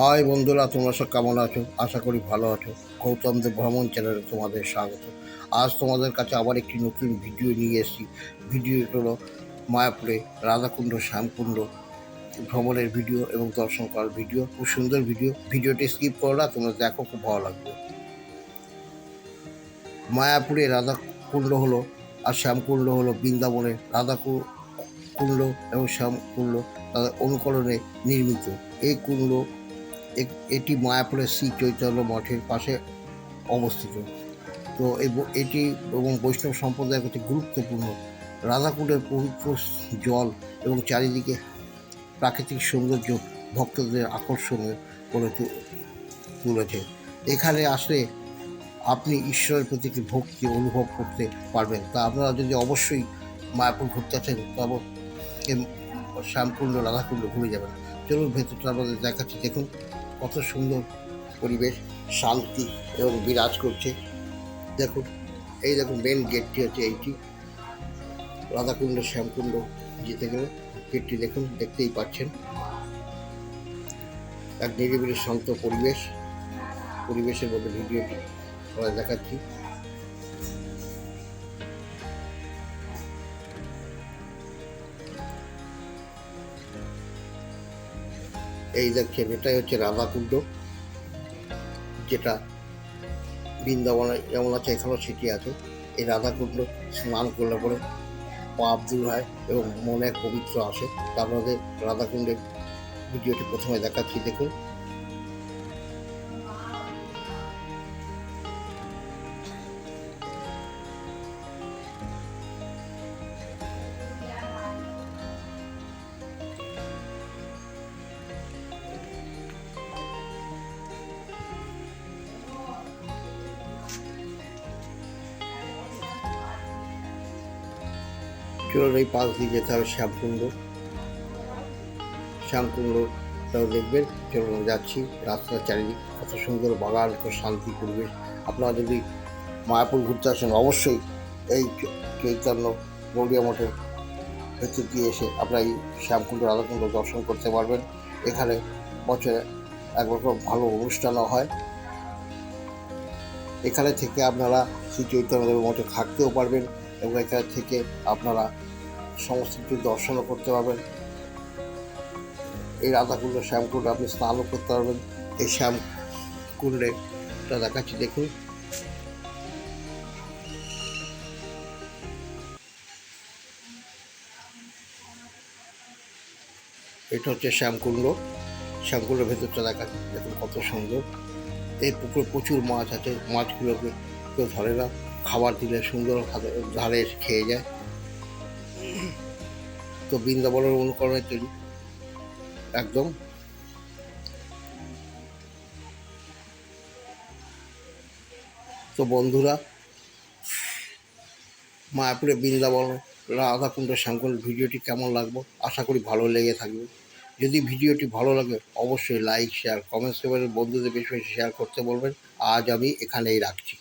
High বন্ধুরা, তোমরা সব কেমন আছো? আশা করি ভালো আছো। গৌতম দেব ভ্রমণ চ্যানেলে তোমাদের স্বাগত। আজ তোমাদের কাছে আবার একটি নতুন ভিডিও নিয়ে এসেছি। ভিডিওটি হলো মায়াপুরে রাধাকুণ্ড শ্যামকুণ্ড ভ্রমণের ভিডিও এবং দর্শন করার ভিডিও। খুব সুন্দর ভিডিও। ভিডিওটি স্কিপ করো না, তোমরা দেখো, খুব ভালো লাগবে। মায়াপুরে রাধাকুণ্ড হলো আর শ্যামকুণ্ড হলো বৃন্দাবনের রাধাকু- কুণ্ড এবং শ্যামকুণ্ড তাদের অনুকরণে নির্মিত। এই কুণ্ড এটি মায়াপুরের শ্রী চৈতন্য মঠের পাশে অবস্থিত। তো এটি এবং বৈষ্ণব সম্প্রদায়ের প্রতি গুরুত্বপূর্ণ। রাধাকুণ্ডের পবিত্র জল এবং চারিদিকে প্রাকৃতিক সৌন্দর্য ভক্তদের আকর্ষণীয় করে তুলেছে। এখানে আসলে আপনি ঈশ্বরের প্রতি একটি ভক্তি অনুভব করতে পারবেন। তা আপনারা যদি অবশ্যই মায়াপুর ঘুরতে আসেন, তবে শ্যামকুণ্ড, রাধাকুণ্ড ঘুরে যাবেন। চলুন, ভেতরটা আমাদের দেখাচ্ছি। দেখুন। কত সুন্দর পরিবেশ, শান্তি এবং বিরাজ করছে। দেখুন এই দেখুন মেন গেটটি হচ্ছে এইটি। রাধাকুণ্ড, শ্যামকুণ্ড যেতে গেলে গেটটি দেখুন, দেখতেই পাচ্ছেন। এক নিরিবিলি শান্ত পরিবেশ। পরিবেশের মধ্যে ভিডিওটি আমরা দেখাচ্ছি। এই দেখছেন এটাই হচ্ছে রাধাকুণ্ড, যেটা বৃন্দাবনে যেমন আছে এখানেও সেটি আছে। এই রাধাকুণ্ড স্নান করলে পরে পাপ দূর হয় এবং মনে পবিত্র আসে। তার মধ্যে রাধাকুণ্ডের ভিডিওটি প্রথমে দেখাচ্ছি, দেখুন। চলুন এই পাশ দিয়ে যেতে হবে শ্যামকুণ্ড। শ্যামকুণ্ডটাও দেখবেন, চলুন যাচ্ছি রাস্তার চারিদিক। কত সুন্দর বাগান, কত শান্তি পরিবেশ। আপনারা যদি মায়াপুর ঘুরতে আসেন, অবশ্যই এই চৈতন্য গৌরিয়া মঠের ভেতর দিয়ে এসে আপনারা এই শ্যামকুণ্ড রাধাকুণ্ড দর্শন করতে পারবেন। এখানে বছরে এক রকম ভালো অনুষ্ঠানও হয়। এখানে থেকে আপনারা শ্রী চৈতন্যদেব মঠে থাকতেও পারবেন। এবং এখান থেকে আপনারা সমস্ত কিছু দর্শনও করতে পারবেন। এই রাধাকুণ্ড শ্যামকুণ্ড আপনি স্নানও করতে পারবেন। এই শ্যামকুণ্ডেটা দেখাচ্ছি, দেখুন। এটা হচ্ছে শ্যামকুণ্ড। শ্যামকুণ্ডের ভেতরটা দেখাচ্ছি, দেখুন কত সুন্দর। এই পুকুরে প্রচুর মাছ আছে, মাছগুলোকে কেউ ধরে না। খাবার দিলে সুন্দর ধারে খেয়ে যায়। তো বৃন্দাবনের অনুকরণে তৈরি একদম। তো বন্ধুরা, মায়াপুরে বৃন্দাবন, রাধাকুণ্ড শ্যামকুণ্ড ভিডিওটি কেমন লাগবে আশা করি ভালো লেগে থাকবে। যদি ভিডিওটি ভালো লাগে, অবশ্যই লাইক শেয়ার কমেন্টস করে বন্ধুদের বেশি বেশি শেয়ার করতে বলবেন। আজ আমি এখানেই রাখছি।